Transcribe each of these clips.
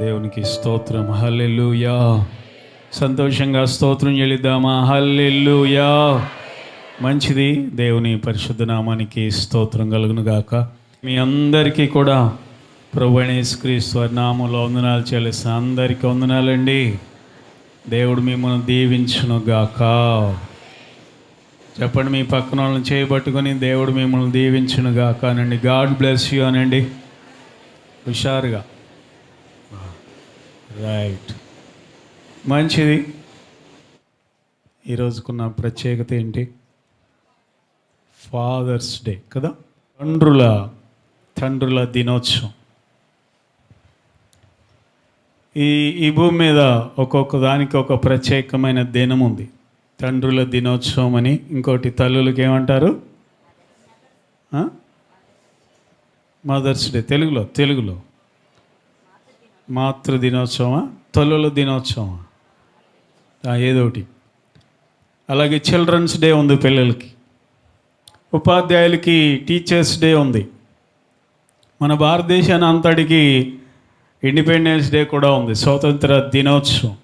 దేవునికి స్తోత్రం. హల్లెల్లుయా సంతోషంగా స్తోత్రం చెల్లిద్దామా? హల్లెల్లుయా మంచిది. దేవుని పరిశుద్ధ నామానికి స్తోత్రం కలుగును గాక మీ అందరికీ కూడా ప్రభు నామంలో వందనాలు చెల్లిస్తా. అందరికీ వందనాలండి. దేవుడు మిమ్మల్ని దీవించును గాక చెప్పండి మీ పక్కన వాళ్ళని చేయబట్టుకొని దేవుడు మిమ్మల్ని దీవించును గాక అనండి. గాడ్ బ్లెస్ యూ అనండి. హుషారుగా. రైట్ మంచిది. ఈరోజుకున్న ప్రత్యేకత ఏంటి? ఫాదర్స్ డే కదా? తండ్రుల తండ్రుల దినోత్సవం. ఈ ఈ భూమి మీద ఒక్కొక్క దానికి ఒక ప్రత్యేకమైన దినం ఉంది. తండ్రుల దినోత్సవం అని ఇంకోటి తల్లులకి ఏమంటారు? మదర్స్ డే తెలుగులో తెలుగులో. మాతృ దినోత్సవమా? తల్లుల దినోత్సవమా? ఏదో ఏదోటి అలాగే చిల్డ్రన్స్ డే ఉంది పిల్లలకి. ఉపాధ్యాయులకి టీచర్స్ డే ఉంది. మన భారతదేశాన్ని అంతటికి ఇండిపెండెన్స్ డే కూడా ఉంది. స్వాతంత్ర దినోత్సవం.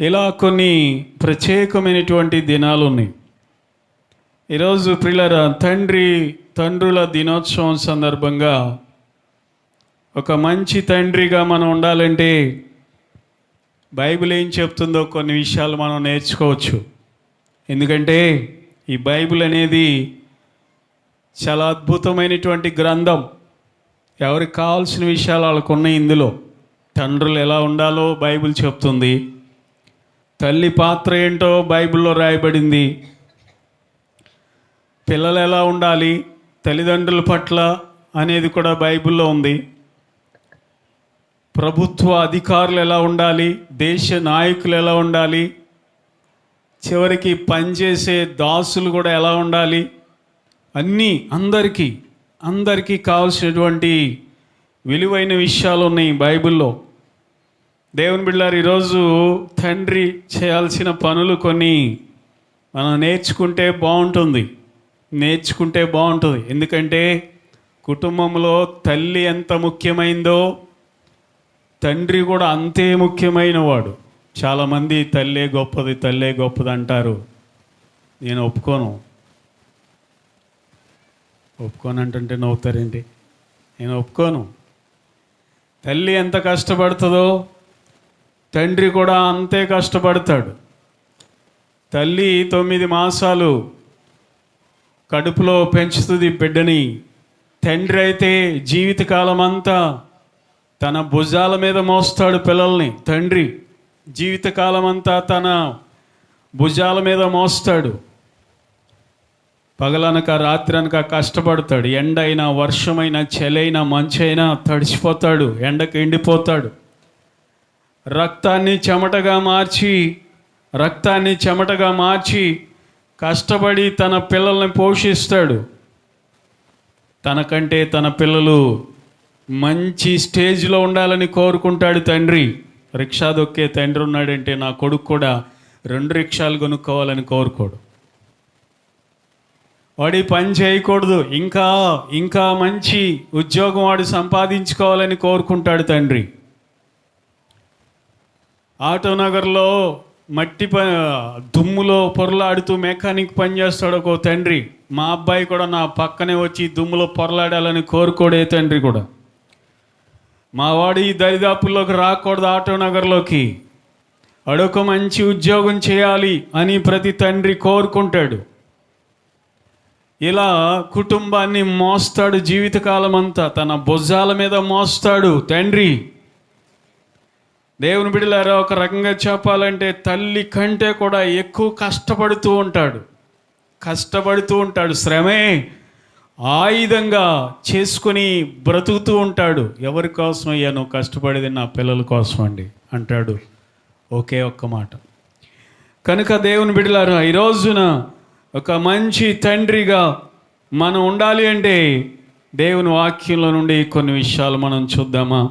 ఇలా కొన్ని ప్రత్యేకమైనటువంటి దినాలు ఉన్నాయి. ఈరోజు పిల్లల తండ్రి తండ్రుల దినోత్సవం సందర్భంగా ఒక మంచి తండ్రిగా మనం ఉండాలంటే బైబిల్ ఏం చెప్తుందో కొన్ని విషయాలు మనం నేర్చుకోవచ్చు. ఎందుకంటే ఈ బైబిల్ అనేది చాలా అద్భుతమైనటువంటి గ్రంథం. ఎవరికి కావాల్సిన విషయాలు వాళ్ళకు ఉన్నాయి ఇందులో. తండ్రులు ఎలా ఉండాలో బైబిల్ చెప్తుంది. తల్లి పాత్ర ఏంటో బైబిల్లో రాయబడింది. పిల్లలు ఎలా ఉండాలి తల్లిదండ్రుల పట్ల అనేది కూడా బైబిల్లో ఉంది. ప్రభుత్వ అధికారులు ఎలా ఉండాలి? దేశ నాయకులు ఎలా ఉండాలి? చివరికి పనిచేసే దాసులు కూడా ఎలా ఉండాలి? అన్నీ అందరికీ అందరికీ కావాల్సినటువంటి విలువైన విషయాలు ఉన్నాయి బైబిల్లో. దేవుని బిళ్ళారు ఈరోజు తండ్రి చేయాల్సిన పనులు కొన్ని మనం నేర్చుకుంటే బాగుంటుంది. నేర్చుకుంటే బాగుంటుంది. ఎందుకంటే కుటుంబంలో తల్లి ఎంత ముఖ్యమైందో తండ్రి కూడా అంతే ముఖ్యమైన వాడు. చాలామంది తల్లే గొప్పది తల్లే గొప్పది అంటారు. నేను ఒప్పుకోను. ఒప్పుకోను అంటుంటే నవ్వుతారేంటి? నేను ఒప్పుకోను. తల్లి ఎంత కష్టపడుతుందో తండ్రి కూడా అంతే కష్టపడతాడు. తల్లి తొమ్మిది మాసాలు కడుపులో పెంచుతుంది బిడ్డని. తండ్రి అయితే జీవితకాలం అంతా తన భుజాల మీద మోస్తాడు పిల్లల్ని. తండ్రి జీవితకాలం అంతా తన భుజాల మీద మోస్తాడు. పగలనక రాత్రి అనక కష్టపడతాడు. ఎండ అయినా వర్షమైనా చలైనా మంచైనా తడిసిపోతాడు. ఎండకు ఎండిపోతాడు. రక్తాన్ని చెమటగా మార్చి రక్తాన్ని చెమటగా మార్చి కష్టపడి తన పిల్లల్ని పోషిస్తాడు. తనకంటే తన పిల్లలు మంచి స్టేజ్లో ఉండాలని కోరుకుంటాడు తండ్రి. రిక్షా దొక్కే తండ్రి ఉన్నాడంటే నా కొడుకు కూడా రెండు రిక్షాలు కొనుక్కోవాలని కోరుకోడు. వాడి పని చేయకూడదు. ఇంకా ఇంకా మంచి ఉద్యోగం వాడు సంపాదించుకోవాలని కోరుకుంటాడు తండ్రి. ఆటో నగర్లో మట్టి ప దుమ్ములో పొరలాడుతూ మెకానిక్ పని చేస్తాడు ఒక తండ్రి. మా అబ్బాయి కూడా నా పక్కనే వచ్చి దుమ్ములో పొరలాడాలని కోరుకోడే తండ్రి కూడా. మా వాడు ఈ దరిదాపుల్లోకి రాకూడదు ఆటో నగర్లోకి. అడొక మంచి ఉద్యోగం చేయాలి అని ప్రతి తండ్రి కోరుకుంటాడు. ఇలా కుటుంబాన్ని మోస్తాడు జీవితకాలం అంతా తన భుజాల మీద మోస్తాడు తండ్రి. దేవుని బిడ్డలారా ఒక రకంగా చెప్పాలంటే తల్లి కంటే కూడా ఎక్కువ కష్టపడుతూ ఉంటాడు. కష్టపడుతూ ఉంటాడు. శ్రమే. ఆయుధంగా చేసుకొని బ్రతుకుతూ ఉంటాడు. ఎవరి కోసం అయ్యా నువ్వు కష్టపడేది నా పిల్లల కోసం అండి? అంటాడు ఒకే ఒక్క మాట. కనుక దేవుని బిడ్డలారా ఈ రోజున ఒక మంచి తండ్రిగా మనం ఉండాలి అంటే దేవుని వాక్యంలో నుండి కొన్ని విషయాలు మనం చూద్దామా?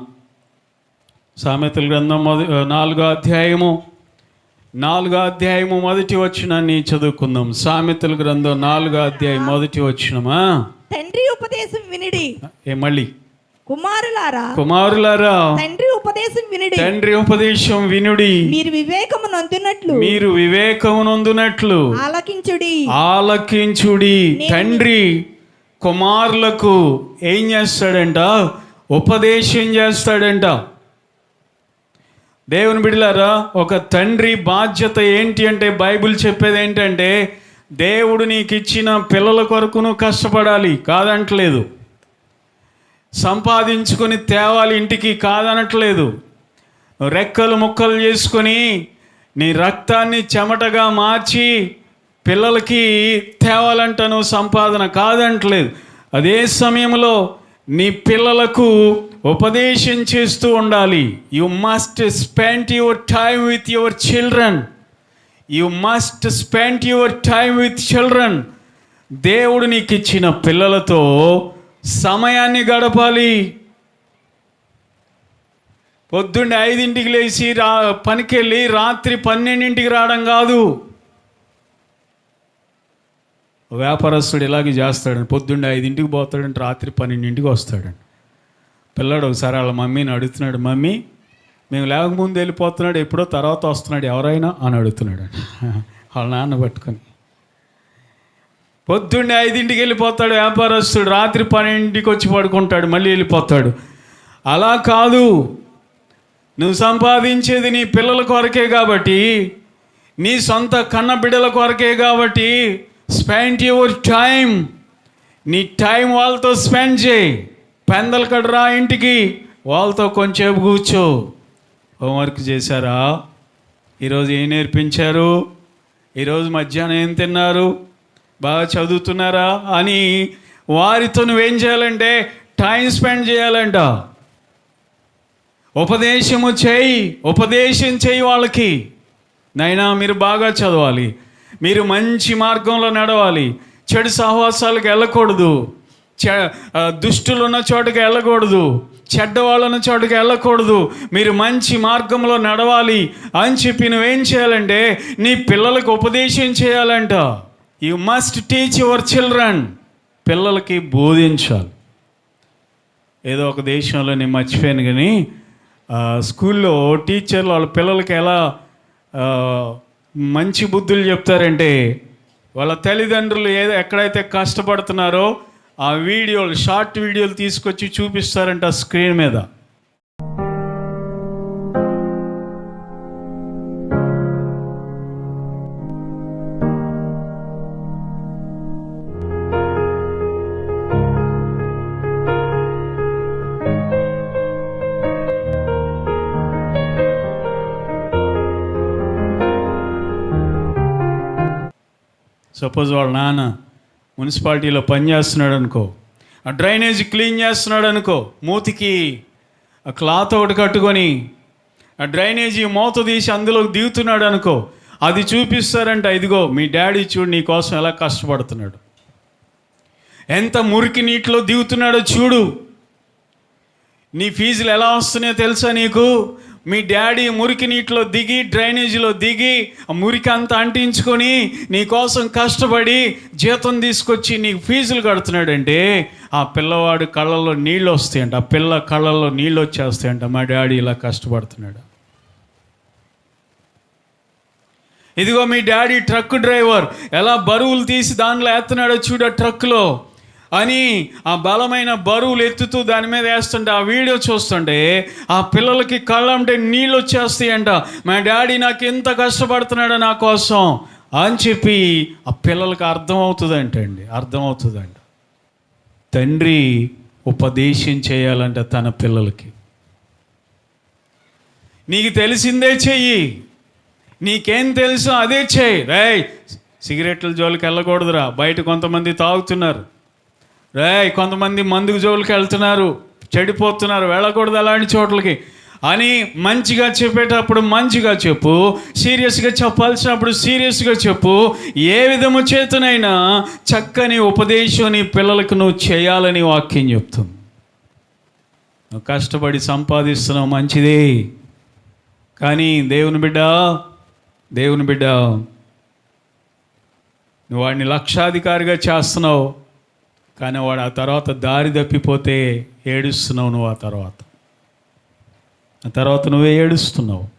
సామెతల గ్రంథం నాలుగో అధ్యాయము నాలుగో అధ్యాయము మొదటి వచ్చినాన్ని చదువుకుందాం. సామెతల గ్రంథం నాలుగో అధ్యాయం మొదటి వచ్చినమా తండ్రి ఉపదేశం వినిడి. ఏ మళ్ళీ. కుమారులారా కుమారులారా తండ్రి ఉపదేశం వినుడి. తండ్రి ఉపదేశం వినుడి. మీరు వివేకము నందునట్లు. మీరు వివేకమునందునట్లు ఆలకించుడి. ఆలకించుడి. తండ్రి కుమారులకు ఏం చేస్తాడంట? ఉపదేశం చేస్తాడంట. దేవుని బిడ్డలారా ఒక తండ్రి బాధ్యత ఏంటి అంటే బైబిల్ చెప్పేది ఏంటంటే దేవుడు నీకు ఇచ్చిన పిల్లల కొరకును కష్టపడాలి కాదంటలేదు. సంపాదించుకొని తేవాలి ఇంటికి కాదనట్లేదు. రెక్కలు ముక్కలు చేసుకొని నీ రక్తాన్ని చెమటగా మార్చి పిల్లలకి తేవాలంటను సంపాదన కాదంటలేదు. అదే సమయంలో నీ పిల్లలకు ఉపదేశం చేస్తూ ఉండాలి. You must spend your time with your children you must spend your time with children దేవుడు నీకు ఇచ్చిన పిల్లలతో సమయాన్ని గడపాలి. పొద్దున్నే ఐదింటికి లేచి రా పనికెళ్ళి రాత్రి పన్నెండింటికి రావడం కాదు. వ్యాపారస్తుడు ఇలాగే చేస్తాడండి. పొద్దున్నే ఐదింటికి పోతాడంటే రాత్రి పన్నెండింటికి వస్తాడండి. పిల్లాడు ఒకసారి వాళ్ళ మమ్మీని అడుగుతున్నాడు మమ్మీ మేము లేకముందు వెళ్ళిపోతున్నాడు ఎప్పుడో తర్వాత వస్తున్నాడు ఎవరైనా? అని అడుగుతున్నాడు. వాళ్ళ నాన్న పట్టుకొని. పొద్దున్నే ఐదింటికి వెళ్ళిపోతాడు వ్యాపారస్తుడు రాత్రి పన్నెండింటికి వచ్చి పడుకుంటాడు మళ్ళీ వెళ్ళిపోతాడు. అలా కాదు. నువ్వు సంపాదించేది నీ పిల్లల కొరకే కాబట్టి నీ సొంత కన్న బిడ్డల కొరకే కాబట్టి స్పెండ్ యువర్ టైం నీ టైం వాళ్ళతో స్పెండ్ చేయి. పెందల కడరా ఇంటికి? వాళ్ళతో కొంచెంసేపు కూర్చో. హోంవర్క్ చేశారా? ఈరోజు ఏం నేర్పించారు? ఈరోజు మధ్యాహ్నం ఏం తిన్నారు? బాగా చదువుతున్నారా? అని వారితో నువ్వేం చేయాలంటే టైం స్పెండ్ చేయాలంట. ఉపదేశము చేయి. ఉపదేశం చేయి వాళ్ళకి. నైనా మీరు బాగా చదవాలి. మీరు మంచి మార్గంలో నడవాలి. చెడు సహవాసాలకు వెళ్ళకూడదు. దుష్టులు ఉన్న చోటుకి వెళ్ళకూడదు చెడ్డ వాళ్ళు ఉన్న చోటుకి వెళ్ళకూడదు. మీరు మంచి మార్గంలో నడవాలి అని చెప్పి నువ్వేం చేయాలంటే నీ పిల్లలకు ఉపదేశం చేయాలంట. You must teach your children పిల్లలకి బోధించాలి. ఏదో ఒక దేశంలో నేను మర్చిపోయాను కానీ స్కూల్లో టీచర్లు వాళ్ళ పిల్లలకి ఎలా మంచి బుద్ధులు చెప్తారంటే వాళ్ళ తల్లిదండ్రులు ఏదో ఎక్కడైతే కష్టపడుతున్నారో ఆ వీడియోలు షార్ట్ వీడియోలు తీసుకొచ్చి చూపిస్తారంట స్క్రీన్ మీద. సపోజ్ వాళ్ళ నాన్న మున్సిపాలిటీలో పని చేస్తున్నాడు అనుకో ఆ డ్రైనేజ్ క్లీన్ చేస్తున్నాడు అనుకో మూతికి ఆ క్లాత్ ఒకటి కట్టుకొని ఆ డ్రైనేజీ మూత తీసి అందులోకి దిగుతున్నాడు అనుకో అది చూపిస్తారంట ఇదిగో మీ డాడీ చూడు నీ కోసం ఎలా కష్టపడుతున్నాడు. ఎంత మురికి నీటిలో దిగుతున్నాడో చూడు. నీ ఫీజులు ఎలా వస్తున్నాయో తెలుసా నీకు? మీ డాడీ మురికి నీటిలో దిగి డ్రైనేజీలో దిగి ఆ మురికి అంతా అంటించుకొని నీ కోసం కష్టపడి జీతం తీసుకొచ్చి నీకు ఫీజులు కడుతున్నాడంటే ఆ పిల్లవాడు కళ్ళల్లో నీళ్ళు వస్తాయంట ఆ పిల్ల కళ్ళల్లో నీళ్ళు వచ్చేస్తాయంట. మా డాడీ ఇలా కష్టపడుతున్నాడు. ఇదిగో మీ డాడీ ట్రక్ డ్రైవర్ ఎలా బరువులు తీసి దానిలో ఎత్తున్నాడో చూడ ట్రక్లో. అని ఆ బలమైన బరువులు ఎత్తుతూ దాని మీద వేస్తుంటే ఆ వీడియో చూస్తుంటే ఆ పిల్లలకి కళ్ళంటే నీళ్ళు వచ్చేస్తాయంట. మా డాడీ నాకు ఎంత కష్టపడుతున్నాడో నా కోసం అని చెప్పి ఆ పిల్లలకి అర్థమవుతుందంట అండి అర్థమవుతుందంట. తండ్రి ఉపదేశం చేయాలంట తన పిల్లలకి. నీకు తెలిసిందే చెయ్యి. నీకేం తెలుసో అదే చేయి రేయ్ సిగరెట్ల జోలికి వెళ్ళకూడదురా. బయట కొంతమంది తాగుతున్నారు. రేయ్ కొంతమంది మందుకు జోలికి వెళ్తున్నారు చెడిపోతున్నారు వెళ్ళకూడదు అలాంటి చోట్లకి. అని మంచిగా చెప్పేటప్పుడు మంచిగా చెప్పు సీరియస్గా చెప్పాల్సినప్పుడు సీరియస్గా చెప్పు. ఏ విధము చేతనైనా చక్కని ఉపదేశం నీ పిల్లలకు నువ్వు చేయాలని వాక్యం చెప్తుంది. నువ్వు కష్టపడి సంపాదిస్తున్నావు మంచిదే. కానీ దేవుని బిడ్డ దేవుని బిడ్డ నువ్వు వాడిని లక్షాధికారిగా చేస్తున్నావు. కానీ వాడు ఆ తర్వాత దారి తప్పిపోతే ఏడుస్తున్నావు నువ్వు ఆ తర్వాత. ఆ తర్వాత నువ్వే ఏడుస్తున్నావు.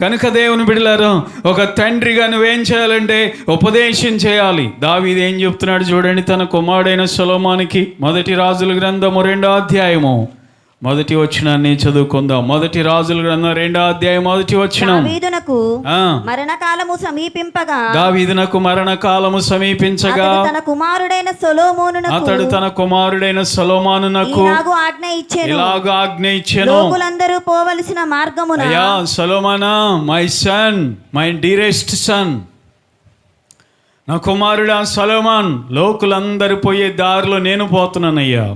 కనుక దేవుని బిడలారు ఒక తండ్రిగా నువ్వేం చేయాలంటే ఉపదేశం చేయాలి. దావీది ఏం చెప్తున్నాడు చూడండి తన కుమారుడైన సొలోమానికి మొదటి రాజుల గ్రంథము రెండో అధ్యాయము. మొదటి వచ్చినాన్ని చదువుకుందాం. మొదటి రాజుల గ్రంథం రెండో అధ్యాయం మొదటి వచ్చినాం దావీదునకు మరణకాలము సమీపింపగా దావీదునకు మరణ కాలము సమీపించగా అతడు తన కుమారుడైన సొలోమోనునకు అతడు తన కుమారుడైన సొలోమానునకు ఇలాగు ఆజ్ఞ ఇచ్చెను. ఇలాగ ఆజ్ఞ ఇచ్చెను. లోకులందరూ పోవలసిన మార్గమున అయ్యా సొలోమానా my son my dearest son నా కుమారుడా సొలోమాన్ లోకులందరూ పోయే దారిలో నేను పోతున్నానయ్యా.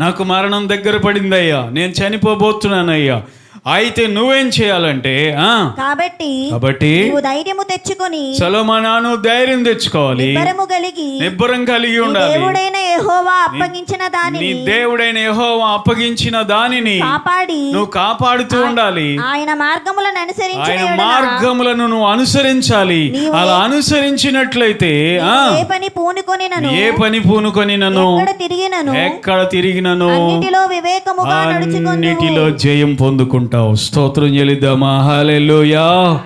నాకు మరణం దగ్గర పడిందయ్యా. నేను చనిపోబోతున్నానయ్యా. అయితే నువ్వేం చేయాలంటే ఆ? కాబట్టి కాబట్టి ధైర్యము తెచ్చుకొని సొలోమానాను ధైర్యం తెచ్చుకోవాలి. నిబ్బరము కలిగి నిబ్బరం కలిగి ఉండాలి. దేవుడైన యెహోవా అప్పగించిన నీ దానిని దేవుడైన యెహోవా అప్పగించిన దానిని కాపాడి నువ్వు కాపాడుతూ ఉండాలి. ఆయన మార్గములను అనుసరించిన ఆయన మార్గములను నువ్వు అనుసరించాలి. అలా అనుసరించినట్లయితే ఏ పని పూనుకొనినను? ఏ పని పూనుకొని నన్ను ఎక్కడ తిరిగినను? ఎక్కడ తిరిగినను? వివేకముగా నడుచుకొను జయం పొందుకుంటావు స్తోత్రం చెల్లిద్దామా? హల్లెలూయా.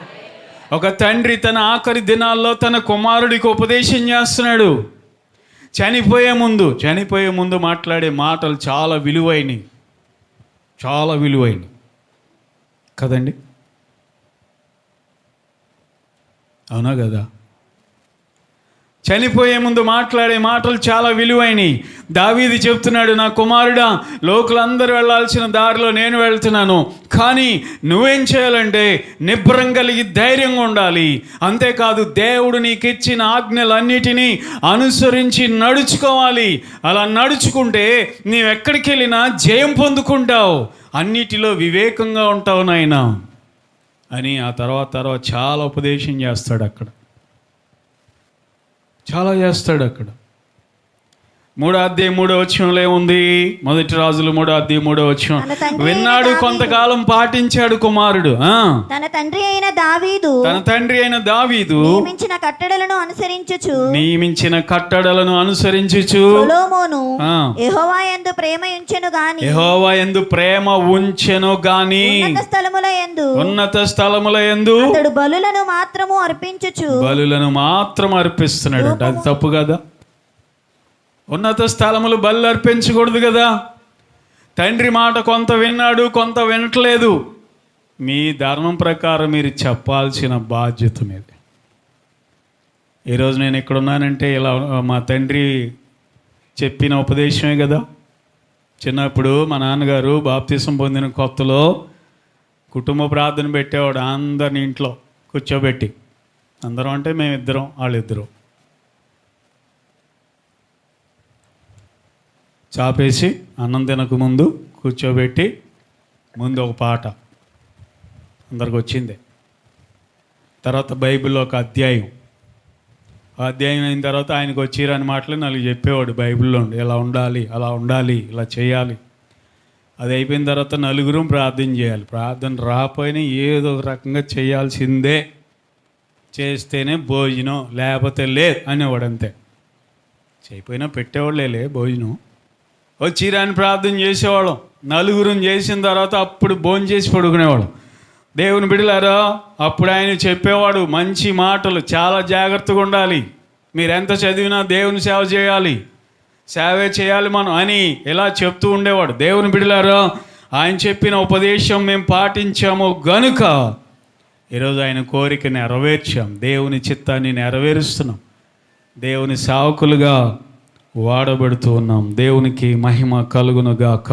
ఒక తండ్రి తన ఆఖరి దినాల్లో తన కుమారుడికి ఉపదేశం చేస్తున్నాడు. చనిపోయే ముందు చనిపోయే ముందు మాట్లాడే మాటలు చాలా విలువైనవి. చాలా విలువైనవి. కదండి? అవునా కదా? చనిపోయే ముందు మాట్లాడే మాటలు చాలా విలువైనవి. దావీది చెప్తున్నాడు నా కుమారుడా లోకులందరూ వెళ్ళాల్సిన దారిలో నేను వెళ్తున్నాను. కానీ నువ్వేం చేయాలంటే నిబ్రం కలిగి ధైర్యంగా ఉండాలి. అంతేకాదు దేవుడు నీకు ఇచ్చిన ఆజ్ఞలన్నిటినీ అనుసరించి నడుచుకోవాలి. అలా నడుచుకుంటే నీవెక్కడికి వెళ్ళినా జయం పొందుకుంటావు. అన్నిటిలో వివేకంగా ఉంటావు నాయన. అని ఆ తర్వాత తర్వాత చాలా ఉపదేశం చేస్తాడు అక్కడ. చాలా చేస్తాడు అక్కడ. మూడో అధ్యాయం మూడో వచ్చంలో ఏముంది? మొదటి రాజులు మూడో అధ్యాయం మూడో వచ్చం విన్నాడు కొంతకాలం పాటించాడు కుమారుడు. తన తండ్రి అయిన దావీదు తన తండ్రి అయిన దావీదు నియమించిన కట్టడలను అనుసరించుచు. నియమించిన కట్టడలను అనుసరించుచు. సొలొమోను. యెహోవా యందు ప్రేమ ఉంచెను గాని. యెహోవా ఎందు ప్రేమ ఉంచెను గాని. ఉన్నత స్థలముల యందు. ఉన్నత స్థలముల ఎందు అతడు బలులను మాత్రము అర్పించుచు. బలులను మాత్రం అర్పిస్తున్నాడు అది తప్పు కదా? ఉన్నత స్థలములు బలు అర్పించకూడదు కదా. తండ్రి మాట కొంత విన్నాడు కొంత వినట్లేదు. మీ ధర్మం ప్రకారం మీరు చెప్పాల్సిన బాధ్యత మీది. ఈరోజు నేను ఇక్కడ ఉన్నానంటే ఇలా మా తండ్రి చెప్పిన ఉపదేశమే కదా. చిన్నప్పుడు మా నాన్నగారు బాప్తీసం పొందిన కొత్తలో కుటుంబ ప్రార్థన పెట్టేవాడు అందరిని ఇంట్లో కూర్చోబెట్టి. అందరం అంటే మేమిద్దరం వాళ్ళిద్దరం. చాపేసి అన్నం తినక ముందు కూర్చోబెట్టి ముందు ఒక పాట అందరికి వచ్చింది. తర్వాత బైబిల్లో ఒక అధ్యాయం. అధ్యాయం అయిన తర్వాత ఆయనకు వచ్చిరని మాటలు నాకు చెప్పేవాడు బైబిల్లో ఇలా ఉండాలి అలా ఉండాలి ఇలా చేయాలి. అది అయిపోయిన తర్వాత నలుగురు ప్రార్థన చేయాలి. ప్రార్థన రాకపోయినా ఏదో ఒక రకంగా చేయాల్సిందే. చేస్తేనే భోజనం లేకపోతే లే అనేవాడు అంతే. చేయపోయినా పెట్టేవాళ్ళేలే భోజనం. వచ్చిరాని ప్రార్థన చేసేవాళ్ళం. నలుగురం చేసిన తర్వాత అప్పుడు భోజనం చేసి పడుకునేవాళ్ళం. దేవుని బిడలారా అప్పుడు ఆయన చెప్పేవాడు మంచి మాటలు చాలా జాగ్రత్తగా ఉండాలి. మీరు ఎంత చదివినా దేవుని సేవ చేయాలి. సేవే చేయాలి మనం అని ఇలా చెప్తూ ఉండేవాడు. దేవుని బిడలారా ఆయన చెప్పిన ఉపదేశం మేము పాటించాము గనుక ఈరోజు ఆయన కోరిక నెరవేర్చాం. దేవుని చిత్తాన్ని నెరవేరుస్తున్నాం. దేవుని సేవకులుగా వాడబడుతూ ఉన్నాం. దేవునికి మహిమ కలుగునుగాక.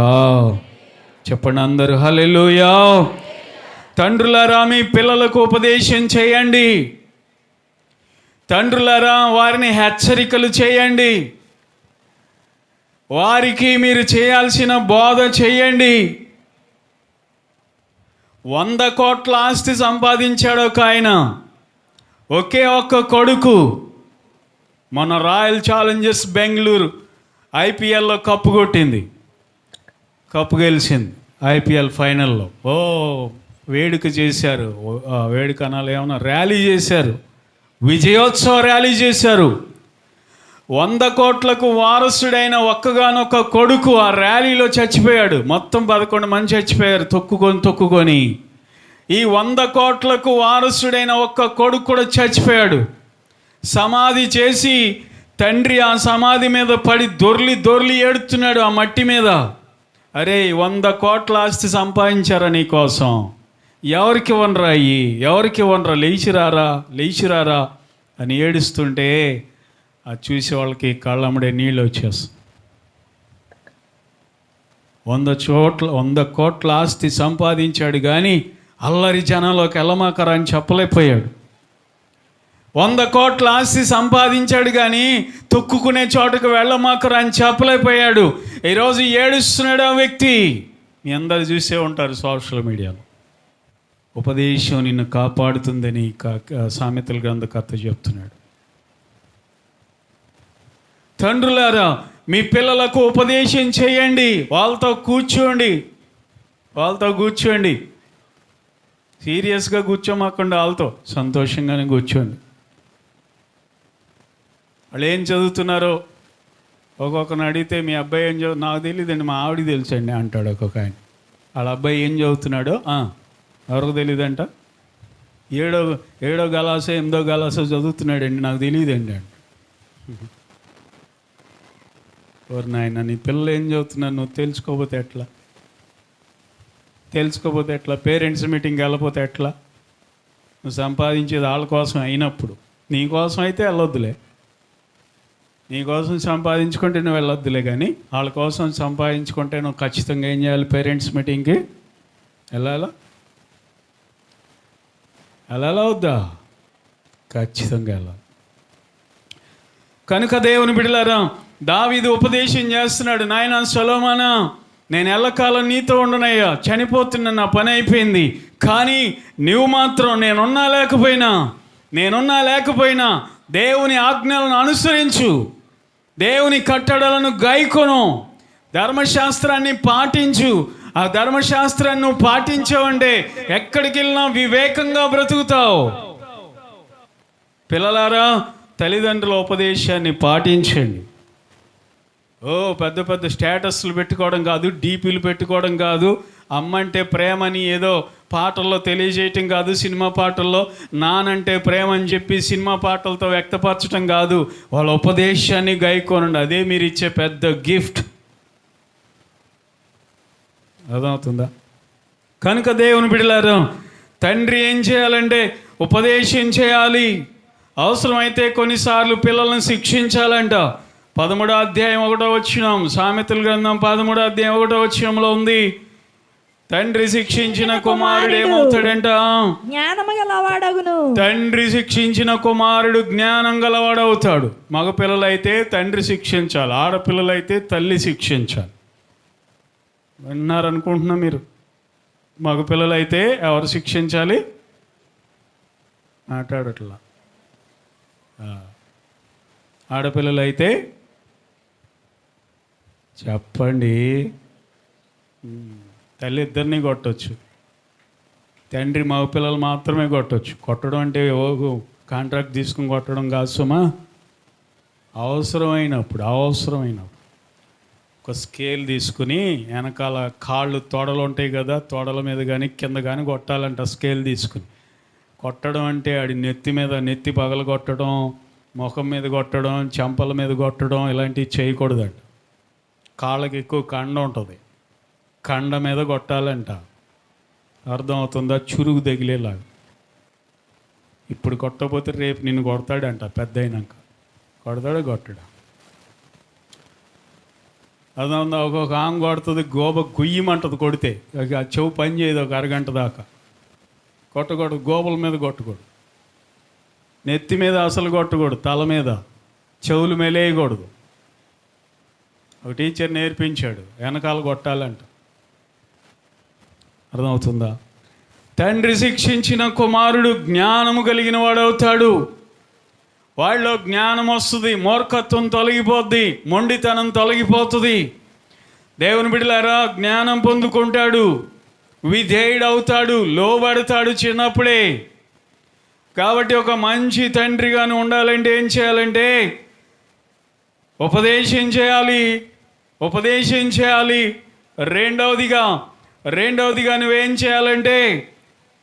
చెప్పండి అందరూ హలెలుయా తండ్రులారా మీ పిల్లలకు ఉపదేశం చేయండి. తండ్రులారా వారిని హెచ్చరికలు చేయండి. వారికి మీరు చేయాల్సిన బోధ చేయండి. వంద కోట్ల ఆస్తి సంపాదించాడు ఒక ఆయన. ఒకే ఒక్క కొడుకు. మన రాయల్ ఛాలెంజర్స్ బెంగళూరు ఐపీఎల్లో కప్పు కొట్టింది. కప్పు గెలిచింది ఐపీఎల్ ఫైనల్లో. ఓ వేడుక చేశారు. వేడుక అనాలి ఏమన్నా ర్యాలీ చేశారు. విజయోత్సవ ర్యాలీ చేశారు. వంద కోట్లకు వారసుడైన ఒక్కగానొక్క కొడుకు ఆ ర్యాలీలో చచ్చిపోయాడు. మొత్తం పదకొండు మంది చచ్చిపోయారు తొక్కుకొని తొక్కుకొని. ఈ వంద కోట్లకు వారసుడైన ఒక్క కొడుకు కూడా చచ్చిపోయాడు. సమాధి చేసి తండ్రి ఆ సమాధి మీద పడి దొర్లి దొర్లి ఏడుతున్నాడు ఆ మట్టి మీద. అరే వంద కోట్ల ఆస్తి సంపాదించారా నీ కోసం? ఎవరికి ఇవ్వనరా అయ్యి? ఎవరికి ఇవ్వనరా లేచిరారా? లేచిరారా? అని ఏడుస్తుంటే అది చూసే వాళ్ళకి కళ్ళమ్మడే నీళ్ళు వచ్చేస్తాయి. వంద చోట్ల వంద కోట్ల ఆస్తి సంపాదించాడు కానీ అల్లరి జనంలోకి వెళ్ళమాకరా అని చెప్పలేకపోయాడు. వంద కోట్ల ఆస్తి సంపాదించాడు కానీ తొక్కుకునే చోటుకు వెళ్ళమాకరు అని చెప్పలేకపోయాడు ఈరోజు ఏడుస్తున్నాడు ఆ వ్యక్తి. మీ అందరు చూసే ఉంటారు సోషల్ మీడియాలో. ఉపదేశం నిన్ను కాపాడుతుందని సామెతల గ్రంథకర్త చెప్తున్నాడు. తండ్రులారా మీ పిల్లలకు ఉపదేశం చేయండి. వాళ్ళతో కూర్చోండి. వాళ్ళతో కూర్చోండి. సీరియస్గా కూర్చోమాకుండా వాళ్ళతో. సంతోషంగానే కూర్చోండి. వాళ్ళు ఏం చదువుతున్నారో ఒక్కొక్కరిని అడిగితే మీ అబ్బాయి ఏం చదువు నాకు తెలియదండి మా ఆవిడకి తెలుసండి అంటాడు ఒక్కొక్క ఆయన. వాళ్ళ అబ్బాయి ఏం చదువుతున్నాడో? ఎవరికి తెలియదంట ఏడో ఏడో గలాసో ఎనిమిదో గలాసో చదువుతున్నాడండి నాకు తెలియదండి అంట. ఓరు నాయన నీ పిల్లలు ఏం చదువుతున్నారు? నువ్వు తెలుసుకోపోతే ఎట్లా? తెలుసుకోపోతే ఎట్లా? పేరెంట్స్ మీటింగ్కి వెళ్ళపోతే ఎట్లా? నువ్వు సంపాదించేది వాళ్ళ కోసం అయినప్పుడు. నీ కోసం అయితే వెళ్ళొద్దులే. నీ కోసం సంపాదించుకుంటే నువ్వు వెళ్ళొద్దులే కానీ వాళ్ళ కోసం సంపాదించుకుంటే నువ్వు ఖచ్చితంగా ఏం చేయాలి? పేరెంట్స్ మీటింగ్కి వెళ్ళాలా? వెళ్ళాలా వద్దా? ఖచ్చితంగా వెళ్ళాలి. కనుక దేవుని బిడలారా దావిది ఉపదేశం చేస్తున్నాడు నాయన సలోమానా నేను ఎల్లకాలం నీతో ఉండనయ్యా చనిపోతున్న నా పని అయిపోయింది కానీ నువ్వు మాత్రం నేనున్నా లేకపోయినా నేనున్నా లేకపోయినా దేవుని ఆజ్ఞలను అనుసరించు. దేవుని కట్టడలను గైకొను. ధర్మశాస్త్రాన్ని పాటించు. ఆ ధర్మశాస్త్రాన్ని నువ్వు పాటించావంటే ఎక్కడికి వెళ్ళినా వివేకంగా బ్రతుకుతావు. పిల్లలారా తల్లిదండ్రుల ఉపదేశాన్ని పాటించండి. ఓ పెద్ద పెద్ద స్టేటస్లు పెట్టుకోవడం కాదు డీపీలు పెట్టుకోవడం కాదు. అమ్మంటే ప్రేమని ఏదో పాటల్లో తెలియజేయటం కాదు సినిమా పాటల్లో. నానంటే ప్రేమ అని చెప్పి సినిమా పాటలతో వ్యక్తపరచడం కాదు. వాళ్ళ ఉపదేశాన్ని గైకోనండి. అదే మీరు ఇచ్చే పెద్ద గిఫ్ట్. అర్థమవుతుందా? కనుక దేవుని బిడలారు తండ్రి ఏం చేయాలంటే ఉపదేశం చేయాలి. అవసరమైతే కొన్నిసార్లు పిల్లలను శిక్షించాలంట. పదమూడో అధ్యాయం ఒకటో వచ్చినాం సామెతల గ్రంథం పదమూడో అధ్యాయం ఒకటో వచ్చినంలో ఉంది. తండ్రి శిక్షించిన కుమారుడు ఏమవుతాడంట? జ్ఞానము గలవాడగును. తండ్రి శిక్షించిన కుమారుడు జ్ఞానం గలవాడవుతాడు. మగపిల్లలైతే తండ్రి శిక్షించాలి ఆడపిల్లలైతే తల్లి శిక్షించాలి. విన్నారనుకుంటున్నా మీరు? మగపిల్లలైతే ఎవరు శిక్షించాలి? మాట్లాడట్లా. ఆడపిల్లలైతే చెప్పండి. తల్లి ఇద్దరిని కొట్టొచ్చు. తండ్రి మగపిల్లలు మాత్రమే కొట్టొచ్చు. కొట్టడం అంటే ఓగు కాంట్రాక్ట్ తీసుకుని కొట్టడం కాదు సుమా. అవసరమైనప్పుడు అవసరమైనప్పుడు. ఒక స్కేల్ తీసుకుని వెనకాల కాళ్ళు తోడలు ఉంటాయి కదా తోడల మీద కానీ కింద కానీ కొట్టాలంట స్కేల్ తీసుకుని. కొట్టడం అంటే ఆడి నెత్తి మీద నెత్తి పగల కొట్టడం ముఖం మీద కొట్టడం చెంపల మీద కొట్టడం ఇలాంటివి చేయకూడదంట. కాళ్ళకి ఎక్కువ కండ ఉంటుంది. కండ మీద కొట్టాలంట. అర్థమవుతుందా? చురుగు తగిలేలాగా. ఇప్పుడు కొట్టకపోతే రేపు నిన్ను కొడతాడంట పెద్ద అయినాక. కొడతాడు కొట్టడా? అర్థమవుతుందా? ఒక్కొక్క ఆమె కొడుతుంది గోబ గుయ్యమంటది కొడితే. ఆ చెవు పని చేయదు ఒక అరగంట దాకా. కొట్టకూడదు గోబల మీద కొట్టకూడదు. నెత్తి మీద అసలు కొట్టకూడదు తల మీద. చెవులు మెలేయకూడదు. ఒక టీచర్ నేర్పించాడు వెనకాల కొట్టాలంట. అర్థమవుతుందా? తండ్రి శిక్షించిన కుమారుడు జ్ఞానము కలిగిన వాడవుతాడు. వాళ్ళలో జ్ఞానం వస్తుంది మూర్ఖత్వం తొలగిపోద్ది మొండితనం తొలగిపోతుంది. దేవుని బిడ్డలారా జ్ఞానం పొందుకుంటాడు విధేయుడు అవుతాడు లోబడతాడు చిన్నప్పుడే. కాబట్టి ఒక మంచి తండ్రిగాను ఉండాలంటే ఏం చేయాలంటే ఉపదేశం చేయాలి ఉపదేశం చేయాలి. రెండవదిగా రెండవదిగా నువ్వేం చేయాలంటే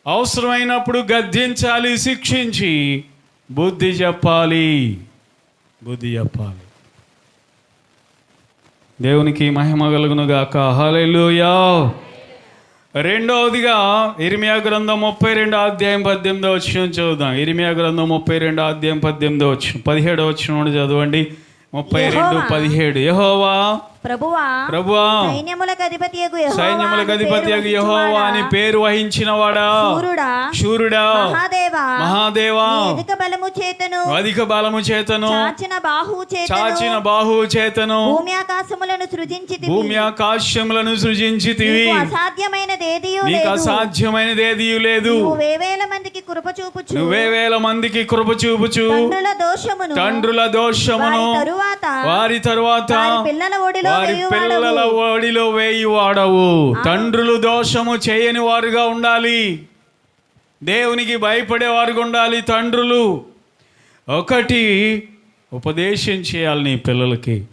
అవసరమైనప్పుడు గద్దించాలి శిక్షించి బుద్ధి చెప్పాలి. బుద్ధి చెప్పాలి. దేవునికి మహిమ కలుగును గాక హల్లెలూయా. రెండవదిగా ఇరిమియా గ్రంథం ముప్పై రెండు అధ్యాయం పద్దెనిమిదో వచ్చిన చదువుదాం. ఇరిమియా గ్రంథం ముప్పై రెండు అధ్యాయం పద్దెనిమిదో వచ్చిన పదిహేడో వచ్చిన చదవండి. ముప్పై రెండు. పదిహేడు. యహోవా ప్రభువా ప్రభువా సైన్యములకు అధిపతి సైన్యములకు అధిపతి యహోవా అని పేరు వహించిన వాడా శూరుడా? శూరుడా? మహాదేవా? మహాదేవా? నీ అధిక బలము చేతను. అధిక బలము చేతను. చాచిన బాహు చేతను. చాచిన బాహువు చేతను. భూమి ఆకాశములను సృజించి భూమి ఆకాశములను సృజించితివి నీకు అసాధ్యమైనది ఏదీ లేదు. నువ్వు వేవేల మందికి కృప చూపుచు. నువ్వే వేల మందికి కృప చూపుచు. తండ్రుల దోషమును. తండ్రుల దోషమును. తరువాత. వారి తరువాత. పిల్లల ఒడిలో వారి. పిల్లల ఒడిలో వేయి వాడవు తండ్రులు దోషము చేయని వారుగా ఉండాలి. దేవునికి భయపడే వారుగా ఉండాలి తండ్రులు. ఒకటి ఉపదేశం చేయాలి నీ పిల్లలకి.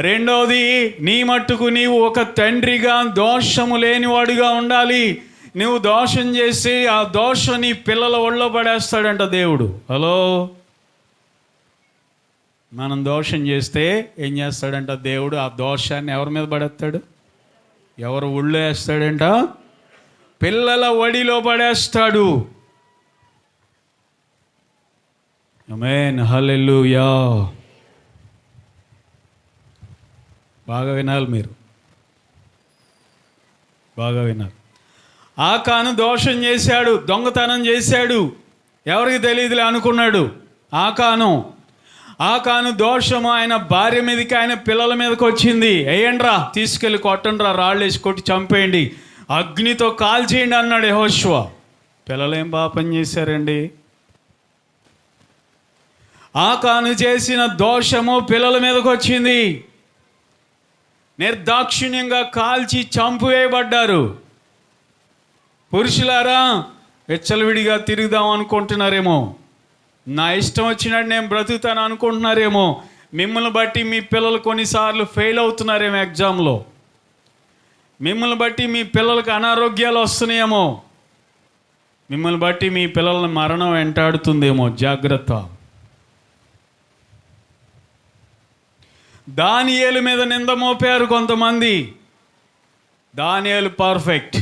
రెండవది నీ మట్టుకు నీవు ఒక తండ్రిగా దోషము లేనివాడుగా ఉండాలి. నువ్వు దోషం చేసి ఆ దోషం నీ పిల్లల ఒళ్ళో పడేస్తాడంట దేవుడు. హలో? మనం దోషం చేస్తే ఏం చేస్తాడంట? దేవుడు ఆ దోషాన్ని ఎవరి మీద పడేస్తాడు? ఎవరు ఒళ్ళు వేస్తాడంట? పిల్లల ఒడిలో పడేస్తాడు. అమేన్ యా బాగా వినాలి మీరు. బాగా వినాలి. ఆకాను దోషం చేశాడు దొంగతనం చేశాడు. ఎవరికి తెలియదులే అనుకున్నాడు. ఆకాను. ఆకాను దోషము ఆయన భార్య మీదకి ఆయన పిల్లల మీదకి వచ్చింది. వేయండ్రా తీసుకెళ్ళి కొట్టండ్రా రాళ్ళు వేసి కొట్టి చంపేయండి. అగ్నితో కాల్చేయండి అన్నాడు యహోశ్వ పిల్లలేం పాపం చేశారండి? ఆకాను చేసిన దోషము పిల్లల మీదకి వచ్చింది. నిర్దాక్షిణ్యంగా కాల్చి చంపువేయబడ్డారు. పురుషులారా వెచ్చలవిడిగా తిరుగుదాం అనుకుంటున్నారేమో. నా ఇష్టం వచ్చినట్టు నేను బ్రతుకుతాను అనుకుంటున్నారేమో. మిమ్మల్ని బట్టి మీ పిల్లలు కొన్నిసార్లు ఫెయిల్ అవుతున్నారేమో ఎగ్జామ్లో. మిమ్మల్ని బట్టి మీ పిల్లలకు అనారోగ్యాలు వస్తున్నాయేమో. మిమ్మల్ని బట్టి మీ పిల్లల మరణం వెంటాడుతుందేమో. జాగ్రత్త. దానియేలు మీద నింద మోపారు కొంతమంది. దానియేలు పర్ఫెక్ట్.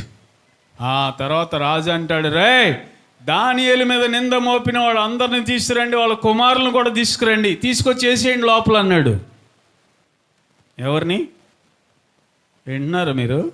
ఆ తర్వాత రాజు అంటాడు రే దానియలు మీద నింద మోపిన వాళ్ళు అందరిని తీసుకురండి వాళ్ళ కుమారులను కూడా తీసుకురండి. తీసుకొచ్చి వేసేయండి లోపల అన్నాడు. ఎవరిని? వింటున్నారు మీరు?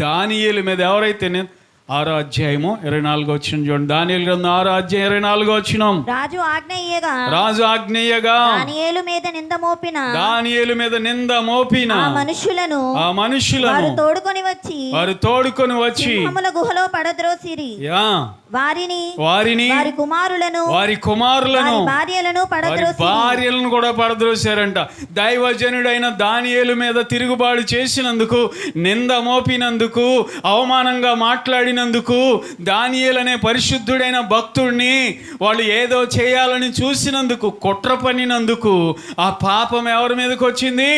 దానియలు మీద ఎవరైతే నింద ఆరో అధ్యాయము ఇరవై నాలుగో వచ్చిన చూడండి. దానియేలు గ్రంథం ఆరో అధ్యాయం ఇరవై నాలుగో వచ్చినాం. రాజు ఆజ్ఞయ్యగా రాజు ఆజ్ఞేయగా. దానియేలు మీద నింద మోపిన. దానియేలు మీద నింద మోపిన. ఆ మనుషులను ఆ వారు మనుషులను తోడుకొని వచ్చి వారు తోడుకొని వచ్చి సింహముల గుహలో పడద్రోసిరి. యా. వారిని వారిని వారి కుమారులను వారి కుమారులను భార్యలను పడద్రోసి భార్యలను కూడా పడద్రోశారంట దైవజనుడైన దానియేలు మీద తిరుగుబాటు చేసినందుకు నింద మోపినందుకు అవమానంగా మాట్లాడినందుకు దానియేలు అనే పరిశుద్ధుడైన భక్తుడిని వాళ్ళు ఏదో చేయాలని చూసినందుకు కుట్ర పనినందుకు ఆ పాపం ఎవరి మీదకి వచ్చింది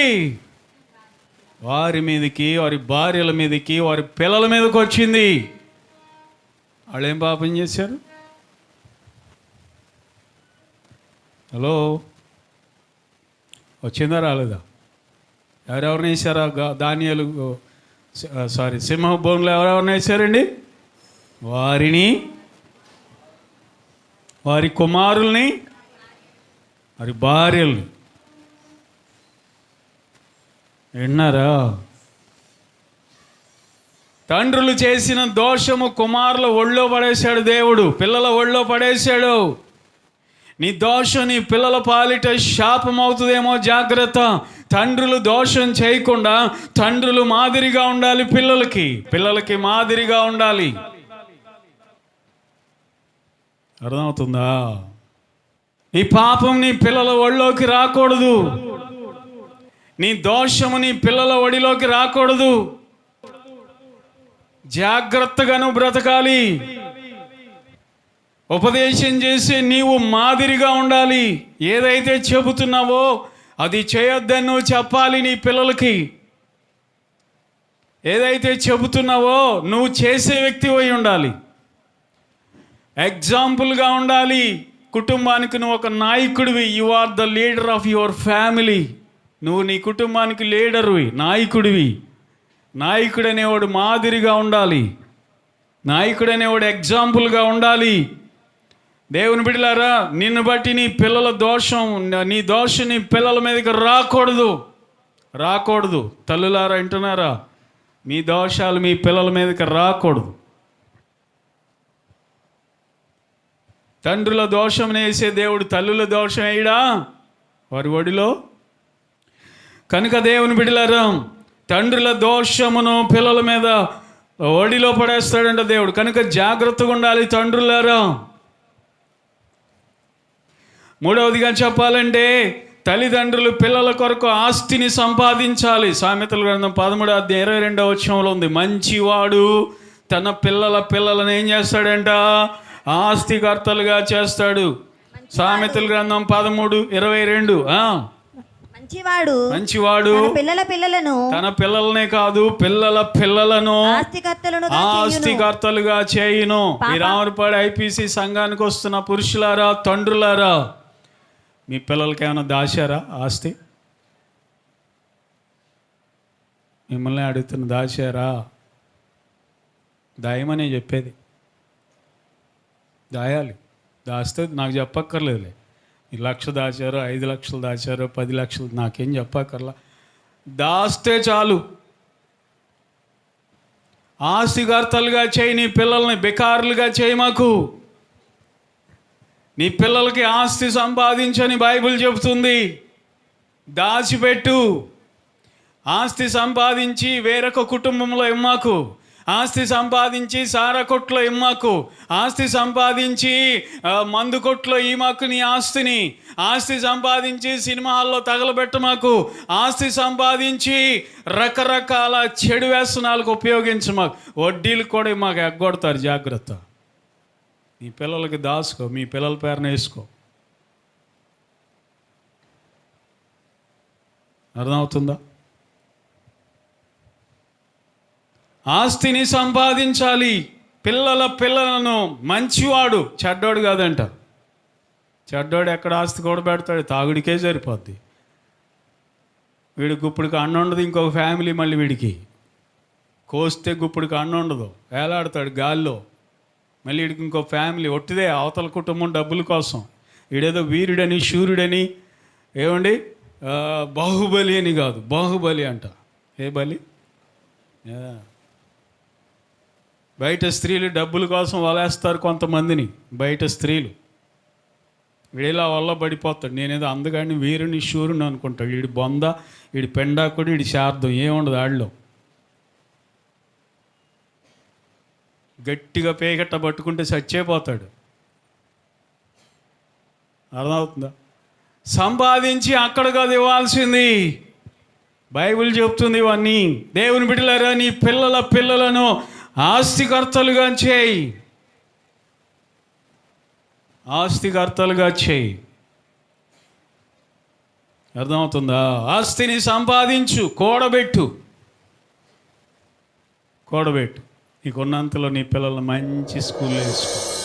వారి మీదకి వారి భార్యల మీదకి వారి పిల్లల మీదకి వచ్చింది వాళ్ళు ఏం పాపం చేశారు? హలో? వచ్చిందా రాలేదా? ఎవరెవరిని వేసారా ధాన్యాలు సారీ సింహ బోన్లో ఎవరెవరిని వేసారండి వారిని వారి కుమారుల్ని వారి భార్యల్ని. విన్నారా? తండ్రులు చేసిన దోషము కుమారుల ఒళ్ళో పడేశాడు దేవుడు పిల్లల ఒళ్ళో పడేశాడు. నీ దోషం నీ పిల్లల పాలిట శాపం అవుతుందేమో జాగ్రత్త. తండ్రులు దోషం చేయకుండా తండ్రులు మాదిరిగా ఉండాలి పిల్లలకి పిల్లలకి మాదిరిగా ఉండాలి. అర్థమవుతుందా? నీ పాపం నీ పిల్లల ఒళ్ళోకి రాకూడదు. నీ దోషము నీ పిల్లల ఒడిలోకి రాకూడదు. జాగ్రత్తగా నువ్వు బ్రతకాలి. ఉపదేశం చేసి నీవు మాదిరిగా ఉండాలి. ఏదైతే చెబుతున్నావో అది చేయొద్దని నువ్వు చెప్పాలి నీ పిల్లలకి. ఏదైతే చెబుతున్నావో నువ్వు చేసే వ్యక్తి అయి ఉండాలి. ఎగ్జాంపుల్గా ఉండాలి. కుటుంబానికి నువ్వు ఒక నాయకుడివి. You are the leader of your family నువ్వు నీ కుటుంబానికి లీడర్వి నాయకుడివి. నాయకుడు అనేవాడు మాదిరిగా ఉండాలి. నాయకుడు అనేవాడు ఎగ్జాంపుల్గా ఉండాలి. దేవుని బిడ్డలారా నిన్ను బట్టి నీ పిల్లల దోషం నీ దోషం నీ పిల్లల మీదకి రాకూడదు. రాకూడదు. తల్లులారా వింటున్నారా? మీ దోషాలు మీ పిల్లల మీదకి రాకూడదు. తండ్రుల దోషం వేసే దేవుడు తల్లుల దోషం వేయడా వారి ఒడిలో? కనుక దేవుని బిడలారా తండ్రుల దోషమును పిల్లల మీద ఒడిలో పడేస్తాడంట దేవుడు. కనుక జాగ్రత్తగా ఉండాలి తండ్రులారా. మూడవదిగా చెప్పాలంటే తల్లిదండ్రులు పిల్లల కొరకు ఆస్తిని సంపాదించాలి. సామెతల గ్రంథం పదమూడు అధ్యాయ ఇరవై రెండవ వచ్చంలో ఉంది. మంచివాడు తన పిల్లల పిల్లలను ఏం చేస్తాడంట? ఆస్తికర్తలుగా చేస్తాడు. సామెతల గ్రంథం పదమూడు ఇరవై రెండు. మంచివాడు. మంచివాడు. తన పిల్లల పిల్లలను. తన పిల్లలనే కాదు పిల్లల పిల్లలను. ఆస్తికర్తలుగా చేయును. ఈ రామరపాడు ఐపీసీ సంఘానికి వస్తున్న పురుషులారా తండ్రులారా? మీ పిల్లలకి ఏమైనా దాచారా ఆస్తి? మిమ్మల్ని అడుగుతున్న దాచారా? దాయమనే చెప్పేది. దాయాలి. దాస్తే నాకు చెప్పక్కర్లేదులే. ఈ లక్ష దాచారో ఐదు లక్షలు దాచారో పది లక్షలు నాకేం చెప్పక్కర్లా. దాస్తే చాలు. ఆస్తికర్తలుగా చేయి నీ పిల్లల్ని బెకారులుగా చేయి మాకు. నీ పిల్లలకి ఆస్తి సంపాదించని బైబిల్ చెబుతుంది. దాచిపెట్టు. ఆస్తి సంపాదించి వేరొక కుటుంబంలో ఇమ్మకు. ఆస్తి సంపాదించి సార కొట్లో ఇమ్మకు. ఆస్తి సంపాదించి మందు కొట్లో ఈమాకు నీ ఆస్తిని. ఆస్తి సంపాదించి సినిమా హాల్లో తగలబెట్టమాకు ఆస్తి సంపాదించి రకరకాల చెడు వ్యసనాలకు ఉపయోగించమాకు వడ్డీలు కూడా మాకు ఎగ్గొడతారు జాగ్రత్త. మీ పిల్లలకి దాసుకో మీ పిల్లల పేరున వేసుకో. అర్థమవుతుందా? ఆస్తిని సంపాదించాలి. పిల్లల పిల్లలను మంచివాడు చెడ్డోడు కాదంట. చెడ్డోడు ఎక్కడ ఆస్తి కూడా పెడతాడు? తాగుడికే సరిపోద్ది. వీడికి గుప్పుడికి అన్న ఉండదు ఇంకొక ఫ్యామిలీ మళ్ళీ వీడికి. కోస్తే గుప్పుడికి అన్న ఉండదు. వేలాడతాడు గాల్లో. మళ్ళీ వీడికి ఇంకో ఫ్యామిలీ. ఒట్టిదే అవతల కుటుంబం డబ్బుల కోసం. వీడేదో వీరుడని శూరుడని. ఏమండి? బాహుబలి అని కాదు. బాహుబలి అంట. ఏ బలి? బయట స్త్రీలు డబ్బుల కోసం వలేస్తారు కొంతమందిని బయట స్త్రీలు. వీడిలా వల్ల పడిపోతాడు? నేనేదో అందగాడిని వీరుని శూరుని అనుకుంటాడు. వీడి బొంద వీడి పెండాకుడు వీడి శార్థం ఏముండదు ఆడిలో గట్టిగా పేగట్ట పట్టుకుంటే చచ్చేపోతాడు. అర్థమవుతుందా? సంపాదించి అక్కడ కాదు ఇవ్వాల్సింది. బైబిల్ చెప్తుంది ఇవన్నీ. దేవుని బిడ్డలారా నీ పిల్లల పిల్లలను ఆస్తికర్తలుగా చేయి. ఆస్తికర్తలుగా చేయి. అర్థమవుతుందా? ఆస్తిని సంపాదించు కూడబెట్టు. కూడబెట్టు. నీకున్నంతలో నీ పిల్లల్ని మంచి స్కూల్లో వేసుకో.